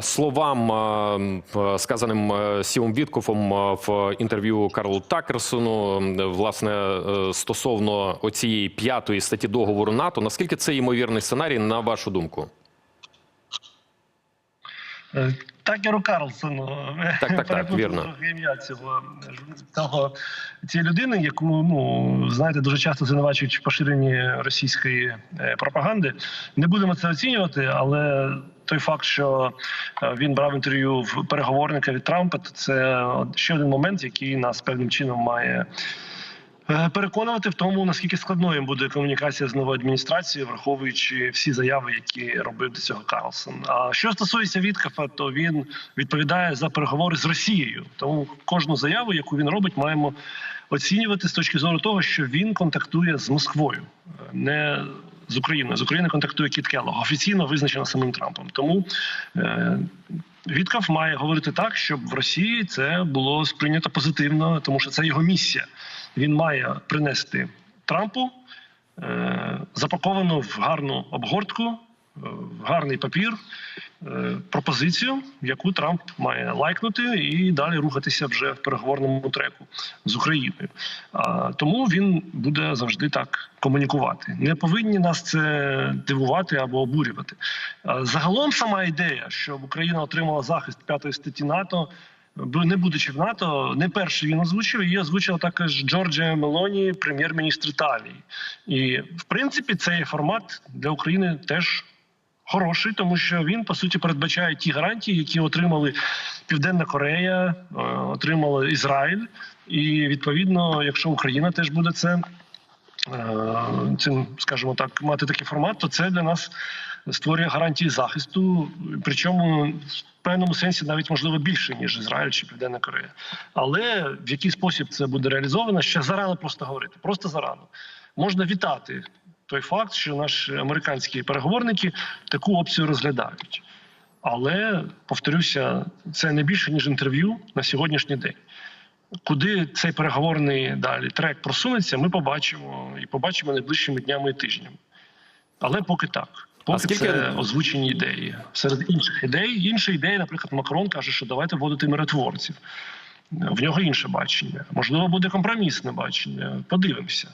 е, словам, е, сказаним е, Сівом Віткофом е, в інтерв'ю Карлу Такерсону, власне, е, стосовно оцієї п'ятої статті договору НАТО, наскільки це ймовірний сценарій, на вашу думку? Такеру Карлсону. Так, так, так, вірно. ім'я цього того цієї людини, яку ну знаєте, дуже часто звинувачують в поширенні російської е, пропаганди. Не будемо це оцінювати, але той факт, що е, він брав інтерв'ю в переговорника від Трампа, то це ще один момент, який нас певним чином має. Е, Переконувати в тому, наскільки складною буде комунікація з новою адміністрацією, враховуючи всі заяви, які робив до цього Карлсон. А що стосується Віткафа, то він відповідає за переговори з Росією. Тому кожну заяву, яку він робить, маємо оцінювати з точки зору того, що він контактує з Москвою, не з Україною. З України контактує Кіт Келлог, офіційно визначено самим Трампом. Тому е, Віткаф має говорити так, щоб в Росії це було сприйнято позитивно, тому що це його місія. Він має принести Трампу е, запаковану в гарну обгортку, е, в гарний папір, пропозицію, яку Трамп має лайкнути і далі рухатися вже в переговорному треку з Україною. Тому він буде завжди так комунікувати. Не повинні нас це дивувати або обурювати. Загалом сама ідея, щоб Україна отримала захист п'ятої статті НАТО. Не будучи в НАТО, не перший він озвучив, її озвучила також Джорджія Мелоні, прем'єр-міністр Італії. І в принципі цей формат для України теж хороший, тому що він по суті передбачає ті гарантії, які отримали Південна Корея, е, отримала Ізраїль. І відповідно, якщо Україна теж буде це е, цим, скажімо так, мати такий формат, то це для нас створює гарантії захисту, причому в певному сенсі навіть можливо більше ніж Ізраїль чи Південна Корея. Але в який спосіб це буде реалізовано, ще зарано просто говорити. Просто зарано можна вітати той факт, що наші американські переговорники таку опцію розглядають. Але повторюся, це не більше ніж інтерв'ю на сьогоднішній день. Куди цей переговорний далі трек просунеться, ми побачимо і побачимо найближчими днями і тижнями. Але поки так. Поки скільки- це озвучені ідеї. Серед інших ідей, інші ідеї, наприклад, Макрон каже, що давайте вводити миротворців. В нього інше бачення. Можливо, буде компромісне бачення. Подивимося.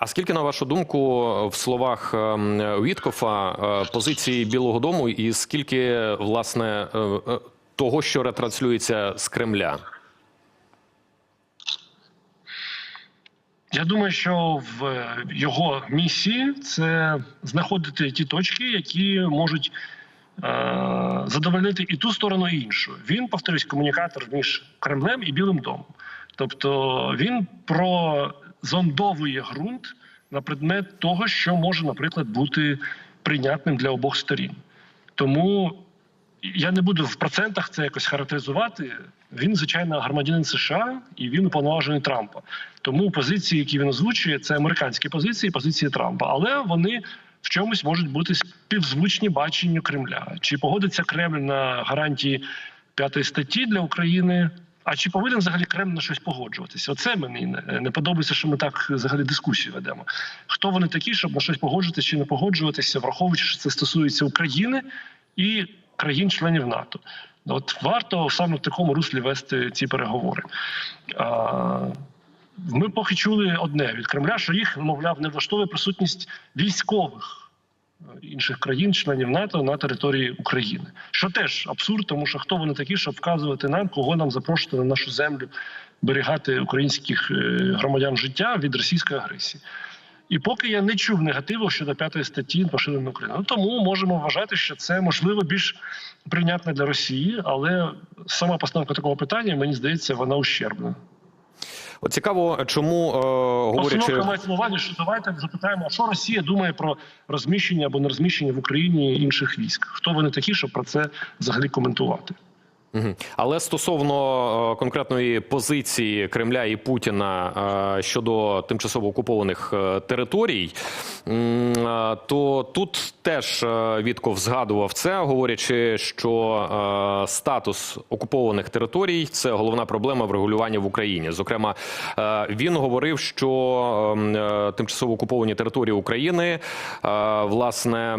А скільки, на вашу думку, в словах ем, Віткофа е, позиції Білого Дому, і скільки власне е, е, того, що ретранслюється з Кремля? Я думаю, що в його місії це знаходити ті точки, які можуть е, задовольнити і ту сторону, і іншу. Він, повторюсь, комунікатор між Кремлем і Білим домом. Тобто він прозондовує ґрунт на предмет того, що може, наприклад, бути прийнятним для обох сторін. Тому я не буду в процентах це якось характеризувати. Він, звичайно, громадянин США і він уповноважений Трампа. Тому позиції, які він озвучує, це американські позиції, позиції Трампа. Але вони в чомусь можуть бути співзвучні баченню Кремля. Чи погодиться Кремль на гарантії п'ятої статті для України? А чи повинен взагалі Кремль на щось погоджуватися? Оце мені не, не подобається, що ми так взагалі дискусію ведемо. Хто вони такі, щоб на щось погоджуватися чи не погоджуватися, враховуючи, що це стосується України і країн-членів НАТО. От варто саме в такому руслі вести ці переговори. Ми поки чули одне від Кремля, що їх, мовляв, не влаштовує присутність військових е, інших країн, членів НАТО на території України. Що теж абсурд, тому що хто вони такі, щоб вказувати нам, кого нам запрошувати на нашу землю, берігати українських е, громадян життя від російської агресії. І поки я не чув негативу щодо п'ятої статті поширеної України. Ну, тому можемо вважати, що це можливо більш прийнятне для Росії, але сама постановка такого питання, мені здається, вона ущербна. Цікаво, чому е, говорячи мається на увазі, що давайте запитаємо, що Росія думає про розміщення або не розміщення в Україні інших військ? Хто вони такі, щоб про це взагалі коментувати? Але стосовно е, конкретної позиції Кремля і Путіна е, щодо тимчасово окупованих е, територій, то тут теж Вітков згадував це, говорячи, що статус окупованих територій це головна проблема врегулювання в Україні. Зокрема, він говорив, що ем, тимчасово окуповані території України, власне,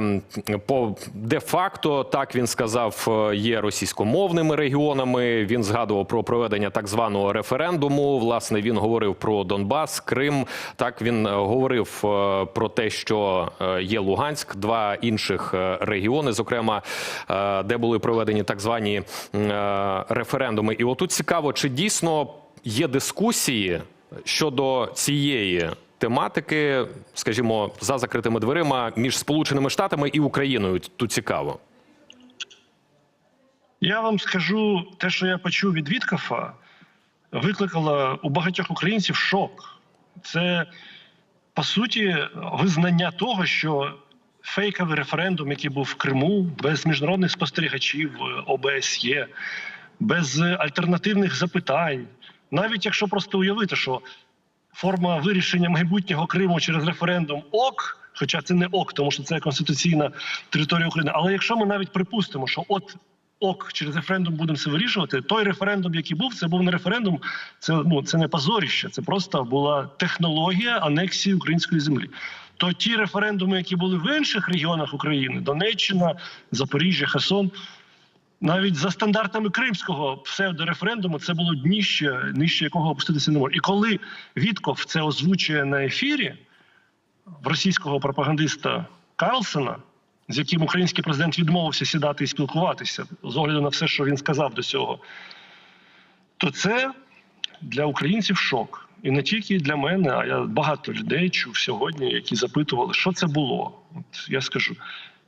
по де-факто, так він сказав, є російськомовними регіонами. Він згадував про проведення так званого референдуму. Власне, він говорив про Донбас, Крим. Так він е, говорив е, про те, що е, є Луганськ, два інших регіони, зокрема, де були проведені так звані референдуми. І отут цікаво, чи дійсно є дискусії щодо цієї. Тематики, скажімо, за закритими дверима між Сполученими Штатами і Україною. Тут цікаво. Я вам скажу те, що я почув від Віткафа, викликало у багатьох українців шок. Це по суті визнання того, що фейковий референдум, який був в Криму, без міжнародних спостерігачів е, ОБСЄ, без альтернативних запитань, навіть якщо просто уявити, що форма вирішення майбутнього Криму через референдум ок. Хоча це не ок, тому що це конституційна територія України. Але якщо ми навіть припустимо, що от ок через референдум будемо це вирішувати, той референдум, який був, це був не референдум, це ну це не позоріще, це просто була технологія анексії української землі. То ті референдуми, які були в інших регіонах України, Донеччина, Запоріжжя, Херсон, навіть за стандартами кримського псевдореферендуму це було дніще, нижче якого опуститися не може. І коли Вітков це озвучує на ефірі в російського пропагандиста Карлсона, з яким український президент відмовився сідати і спілкуватися з огляду на все, що він сказав до цього, то це для українців шок. І не тільки для мене, а я багато людей чув сьогодні, які запитували, що це було. От я скажу.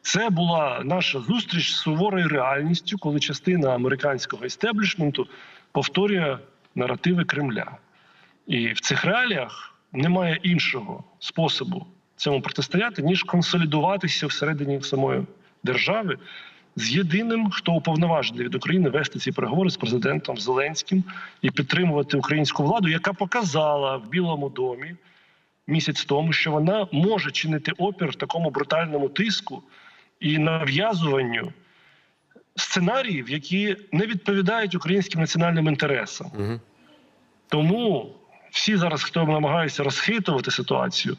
Це була наша зустріч з суворою реальністю, коли частина американського істеблішменту повторює наративи Кремля. І в цих реаліях немає іншого способу цьому протистояти, ніж консолідуватися всередині самої держави з єдиним, хто уповноважений від України вести ці переговори з президентом Зеленським і підтримувати українську владу, яка показала в Білому домі місяць тому, що вона може чинити опір такому брутальному тиску і нав'язуванню сценаріїв, які не відповідають українським національним інтересам. Угу. Тому всі зараз, хто намагається розхитувати ситуацію,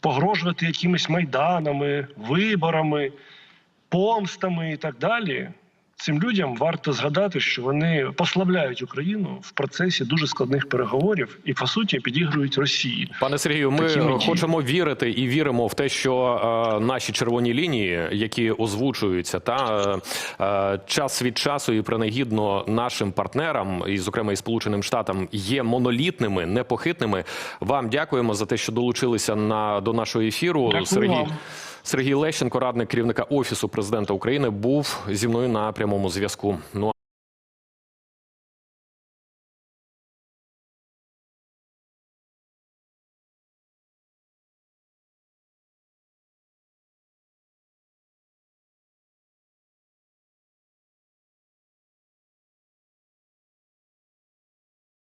погрожувати якимись майданами, виборами, помстами і так далі. Цим людям варто згадати, що вони послабляють Україну в процесі дуже складних переговорів і по суті підігрують Росії. Пане Сергію, ми Такими хочемо вірити і віримо в те, що е, наші червоні лінії, які озвучуються, та е, е, час від часу і принагідно нашим партнерам, і зокрема і Сполученим Штатам, є монолітними, непохитними. Вам дякуємо за те, що долучилися на до нашого ефіру. Дякую Сергій вам. Сергій Лещенко, радник керівника офісу президента України, був зі мною на прямому зв'язку. Ну